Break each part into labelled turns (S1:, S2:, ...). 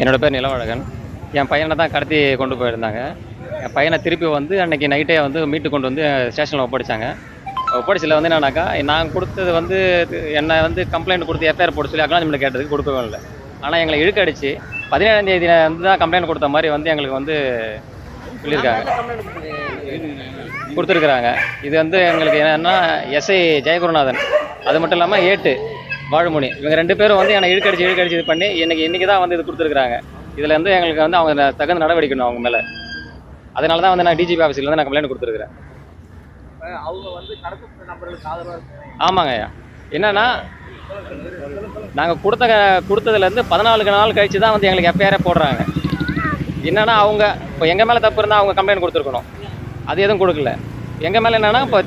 S1: என்னோட பேர் நிலவழகன். என் பையனை தான் கடத்தி கொண்டு போயிருந்தாங்க. என் பையனை திருப்பி வந்து அன்னைக்கு நைட்டே வந்து மீட்டு கொண்டு வந்து ஸ்டேஷனில் ஒப்படைச்சாங்க. ஒப்படைச்சில் வந்து என்னன்னாக்கா நான் கொடுத்தது வந்து என்னை வந்து கம்ப்ளைண்ட் கொடுத்து எஃப்ஐஆர் போட சொல்லி அக்னாலஜ்மெண்ட் கேட்டதுக்கு கொடுக்கவே இல்லை. ஆனால் எங்களை இழுக்கடிச்சு பதினேழாம் தேதி வந்து தான் கம்ப்ளைண்ட் கொடுத்த மாதிரி வந்து எங்களுக்கு வந்து சொல்லியிருக்காங்க. கொடுத்துருக்குறாங்க. இது வந்து எங்களுக்கு என்னென்னா எஸ்ஐ ஜெயகுருநாதன் அது மட்டும் இல்லாமல் ஏட்டு வாழுமணி இவங்க ரெண்டு பேரும் வந்து என்னை இழுக்கடிச்சு இழுக்கடிச்சு இது பண்ணி இன்னைக்கு இன்னைக்கு தான் வந்து இது கொடுத்துருக்குறாங்க. இதில் வந்து எங்களுக்கு வந்து அவங்க தகுந்த நடவடிக்கணும் அவங்க மேலே. அதனால தான் வந்து நான் டிஜிபி ஆஃபீஸில் வந்து நான் கம்ப்ளைண்ட் கொடுத்துருக்குறேன்.
S2: அவங்க வந்து கடத்தப்பட்ட நபர்களுக்கு ஆதரவாக
S1: ஆமாங்க ஐயா. என்னன்னா நாங்கள் கொடுத்த கொடுத்ததுலேருந்து பதினாலு நாள் கழிச்சு தான் வந்து எங்களுக்கு எஃப்ஐஆரே போடுறாங்க. என்னன்னா அவங்க இப்போ எங்கள் மேலே தப்பு இருந்தால் அவங்க கம்ப்ளைண்ட் கொடுத்துருக்கணும். அது எதுவும் கொடுக்கல. எங்கள் மேலே என்னென்னா இப்போ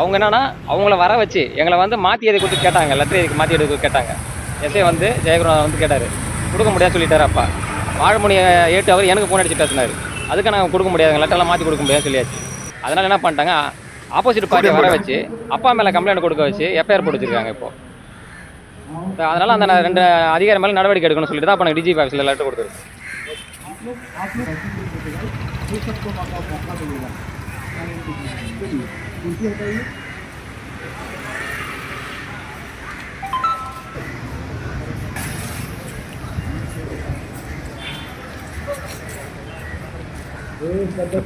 S1: அவங்க என்னென்னா அவங்கள வர வச்சு எங்களை வந்து மாற்றி எதை கொடுத்து கேட்டாங்க? லெட்டர் எதுக்கு மாற்றி எடுக்க கேட்டாங்க? எஸ்ஐ வந்து ஜெயகுருநாதன் வந்து கேட்டார். கொடுக்க முடியாது சொல்லிட்டார் அப்பா. வாழமொழியை ஏட்டு அவர் எனக்கு ஃபோன் அடிச்சு பேசினார். அதுக்கு நாங்கள் கொடுக்க முடியாது லெட்டர்லாம் மாற்றி கொடுக்க முடியாதுன்னு சொல்லியாச்சு. அதனால் என்ன பண்ணிட்டாங்க ஆப்போசிட் பார்ட்டியை வர வச்சு அப்பா மேலே கம்ப்ளைண்ட் கொடுக்க வச்சு எஃப்ஐஆர் போட்டுருக்காங்க இப்போ. அதனால் அந்த ரெண்டு அதிகாரி மேலே நடவடிக்கை எடுக்கணும்னு சொல்லிட்டு தான் அப்போ நாங்கள் டிஜிபி ஆஃபீஸில் லெட்டர் கொடுத்துருக்கோம்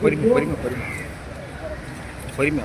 S3: பொறுமை பொறுமை பொறுமை. பொறுமை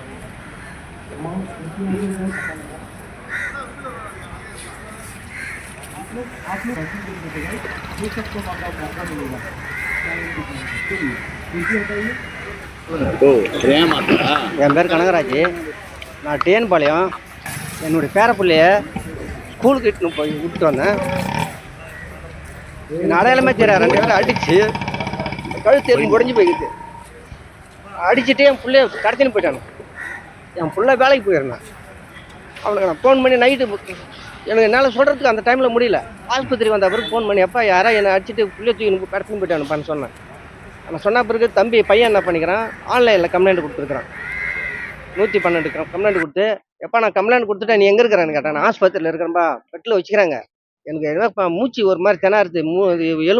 S3: ஓ
S2: என் பேர் கனகராஜ். நான் டிஎன் பாளையம் என்னுடைய பேரப்பிள்ளைய ஸ்கூலுக்கு இட்டுன்னு போய் விட்டு வந்தேன். அடையாளமே தெரியாது ரெண்டு பேரும் அடிச்சு கழுத்து எலும்பு உடஞ்சி போய்க்குது அடிச்சுட்டு என் பிள்ளைய கடத்தின்னு போயிட்டானு. என் ஃபுல்லாக வேலைக்கு போயிருந்தேன் அவனுக்கு நான் ஃபோன் பண்ணி நைட்டு எனக்கு என்னால் சொல்கிறதுக்கு அந்த டைமில் முடியல. ஆஸ்பத்திரி வந்த பிறகு ஃபோன் பண்ணி எப்பா யாரா என்னை அடிச்சுட்டு பிள்ளைய தூக்கி கடத்தின்னு போயிட்டானுப்பான்னு சொன்னேன். நான் சொன்ன பிறகு தம்பி பையன் என்ன பண்ணிக்கிறான்? ஆன்லைனில் கம்ப்ளைண்ட் கொடுத்துருக்குறான். நூற்றி பன்னெண்டு கம்ப்ளைண்ட் கொடுத்து எப்பா நான் கம்ப்ளைண்ட் கொடுத்துட்டேன் நீ எங்கே இருக்கிறேன்னு கேட்டேன். நான் ஆஸ்பத்திரியில் இருக்கிறேன்பா பெட்டில் வச்சுக்கிறாங்க. எனக்கு மூச்சு ஒரு மாதிரி திணறுது மூ எலும்பு